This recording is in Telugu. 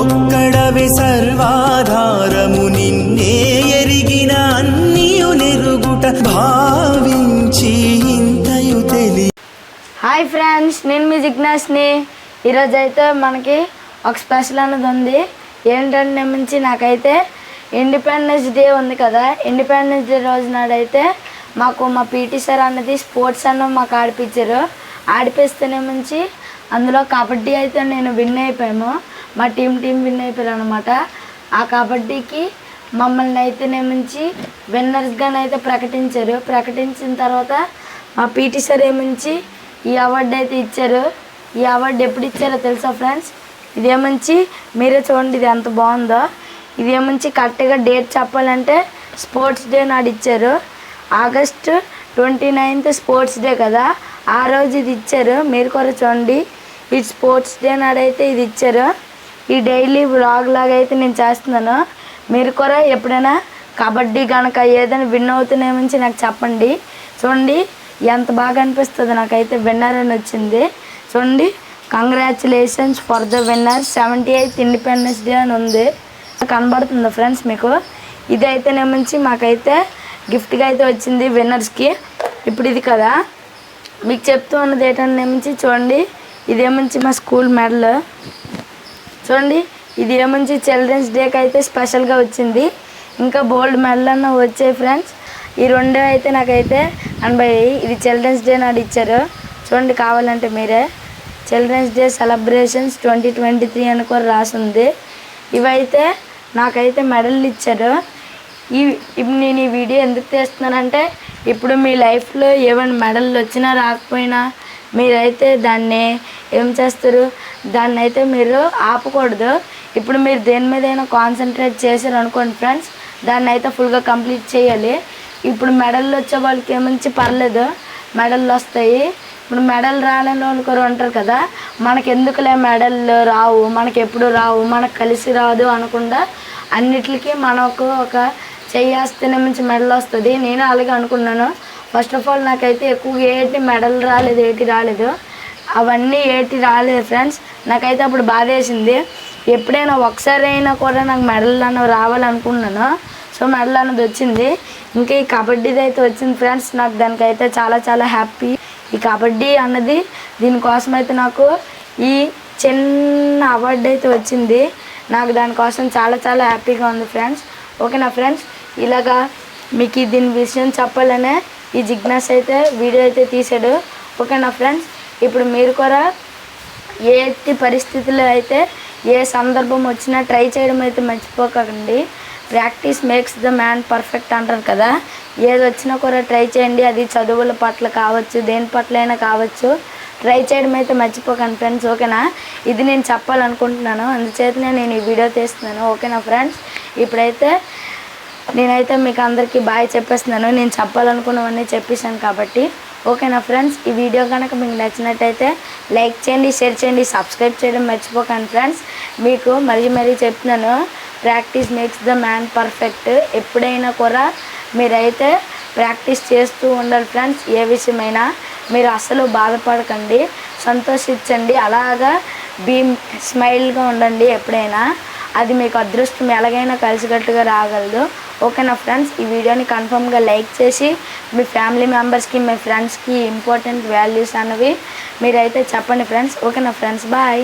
ఒక్కడవి సర్వాధారము నిన్నే ఎరిగిన అన్నియు నెరుగుట భావించి ఇంతయు తెలి. హాయ్ ఫ్రెండ్స్ నేను మీ జిజ్ఞాస్ని. ఈరోజు అయితే మనకి ఒక స్పెషల్ అనేది ఉంది. ఏంటంటే నుంచి నాకైతే ఇండిపెండెన్స్ డే ఉంది కదా. ఇండిపెండెన్స్ డే రోజు నాడైతే మాకు మా పీటీ సార్ అన్నది స్పోర్ట్స్ అన్న మాకు ఆడిపించారు ఆడిపిస్తేనే మించి అందులో కబడ్డీ అయితే నేను విన్ అయిపోయాము. మా టీం టీం విన్ అయిపోయారు అనమాట ఆ కబడ్డీకి మమ్మల్ని అయితే నియమించి విన్నర్స్గానైతే ప్రకటించారు. ప్రకటించిన తర్వాత మా పీటీ సార్ ఏమించి ఈ అవార్డు అయితే ఇచ్చారు. ఈ అవార్డు ఎప్పుడు ఇచ్చారో తెలుసా ఫ్రెండ్స్ ఇదేమంచి మీరే చూడండి ఇది ఎంత బాగుందో. ఇదేమంచి కరెక్ట్గా డేట్ చెప్పాలంటే స్పోర్ట్స్ డే నాడు ఇచ్చారు. August twenty ninth sports day కదా. ఆ రోజు ఇది ఇచ్చారు. మీరు కూడా చూడండి. ఇది స్పోర్ట్స్ డే నాడైతే ఇది ఇచ్చారు. ఈ డైలీ వ్లాగ్ లాగా అయితే నేను చేస్తున్నాను. మీరు కూడా ఎప్పుడైనా కబడ్డీ కనుక ఏదైనా విన్ అవుతున్నామని నాకు చెప్పండి. చూడండి ఎంత బాగా అనిపిస్తుంది నాకైతే విన్నర్ అని వచ్చింది. చూడండి congratulations for the winner seventy eighth independence day అని ఉంది. కనబడుతుందా ఫ్రెండ్స్ మీకు. ఇదైతే నేమించి మాకైతే గిఫ్ట్గా అయితే వచ్చింది విన్నర్స్కి ఇప్పుడు ఇది కదా. మీకు చెప్తూ ఉన్నది ఏంటంటే నేమించి చూడండి ఇదేమించి మా స్కూల్ మెడల్ చూడండి ఇది ఏమంచి చిల్డ్రన్స్ డేకి అయితే స్పెషల్గా వచ్చింది. ఇంకా బోల్డ్ మెడల్ అన్న వచ్చాయి ఫ్రెండ్స్ ఈ రెండే అయితే నాకైతే అనబోయి ఇది చిల్డ్రన్స్ డే నాడు ఇచ్చారు. చూడండి కావాలంటే మీరే. Children's day celebrations twenty twenty three అని కూడా రాసింది. ఇవైతే నాకైతే మెడల్ ఇచ్చారు. ఈ ఇప్పుడు నేను ఈ వీడియో ఎందుకు తీస్తున్నానంటే ఇప్పుడు మీ లైఫ్లో ఏమైనా మెడల్ వచ్చినా రాకపోయినా మీరైతే దాన్ని ఏం చేస్తారు? దాన్ని అయితే మీరు ఆపకూడదు. ఇప్పుడు మీరు దేని మీదైనా కాన్సన్ట్రేట్ చేశారు అనుకోండి ఫ్రెండ్స్ దాన్ని అయితే ఫుల్గా కంప్లీట్ చేయాలి. ఇప్పుడు మెడల్ వచ్చే వాళ్ళకి ఏమంచి పర్లేదు. మెడల్ వస్తాయి. ఇప్పుడు మెడల్ రాలేని వాళ్ళు కూడా ఉంటారు కదా మనకి ఎందుకులే మెడల్ రావు? మనకి ఎప్పుడు రావు? మనకు కలిసి రాదు అనకుండా అన్నిటికీ మనకు ఒక చెయ్యేస్తేనే మంచి మెడల్ వస్తుంది. నేను అలాగే అనుకున్నాను. ఫస్ట్ ఆఫ్ ఆల్ నాకైతే ఎక్కువ ఏటి మెడల్ రాలేదు ఏటి రాలేదు. అవన్నీ ఏటి రాలేదు ఫ్రెండ్స్ నాకైతే అప్పుడు బాధ వేసింది ఎప్పుడైనా ఒకసారి అయినా కూడా నాకు మెడల్ అన్నవి రావాలనుకున్నాను. సో మెడల్ అన్నది వచ్చింది. ఇంకా ఈ కబడ్డీది అయితే వచ్చింది ఫ్రెండ్స్ నాకు దానికైతే చాలా చాలా హ్యాపీ ఈ కబడ్డీ అన్నది దీనికోసం అయితే నాకు ఈ చిన్న అవార్డు అయితే వచ్చింది. నాకు దానికోసం చాలా చాలా హ్యాపీగా ఉంది ఫ్రెండ్స్ ఓకేనా ఫ్రెండ్స్ ఇలాగా మీకు దీని విషయం చెప్పాలనే ఈ జిజ్ఞాస్ అయితే వీడియో అయితే తీసాడు ఓకేనా ఫ్రెండ్స్ ఇప్పుడు మీరు కూడా ఏ ఎట్టి పరిస్థితుల్లో అయితే ఏ సందర్భం వచ్చినా ట్రై చేయడం అయితే మర్చిపోకండి. Practice makes the man perfect అంటారు కదా. ఏది వచ్చినా కూడా ట్రై చేయండి. అది చదువుల పట్ల కావచ్చు దేని పట్ల అయినా కావచ్చు. ట్రై చేయడం అయితే మర్చిపోకండి ఫ్రెండ్స్ ఓకేనా? ఇది నేను చెప్పాలనుకుంటున్నాను. అందుచేతనే నేను ఈ వీడియో తీస్తున్నాను. ఓకేనా ఫ్రెండ్స్? ఇప్పుడైతే నేనైతే మీకు అందరికీ బాయ్ చెప్పేస్తున్నాను. నేను చెప్పాలనుకున్నవన్నీ చెప్పేశాను కాబట్టి. ఓకేనా ఫ్రెండ్స్? ఈ వీడియో కనుక మీకు నచ్చినట్టయితే లైక్ చేయండి షేర్ చేయండి సబ్స్క్రైబ్ చేయడం మర్చిపోకండి ఫ్రెండ్స్. మీకు మరీ మరీ చెప్తున్నాను practice makes the man perfect. ఎప్పుడైనా కూడా మీరైతే ప్రాక్టీస్ చేస్తూ ఉండాలి ఫ్రెండ్స్ ఏ విషయమైనా. మీరు అస్సలు బాధపడకండి సంతోషించండి. అలాగా బీ స్మైల్గా ఉండండి ఎప్పుడైనా. అది మీకు అదృష్టం ఎలాగైనా కలిసికట్టుగా రాగలదు. ఓకేనా ఫ్రెండ్స్ ఈ వీడియోని కన్ఫర్మ్గా లైక్ చేసి మీ ఫ్యామిలీ మెంబర్స్కి మీ ఫ్రెండ్స్కి ఇంపార్టెంట్ వాల్యూస్ అన్నవి మీరైతే చెప్పండి ఫ్రెండ్స్ ఓకేనా ఫ్రెండ్స్ బాయ్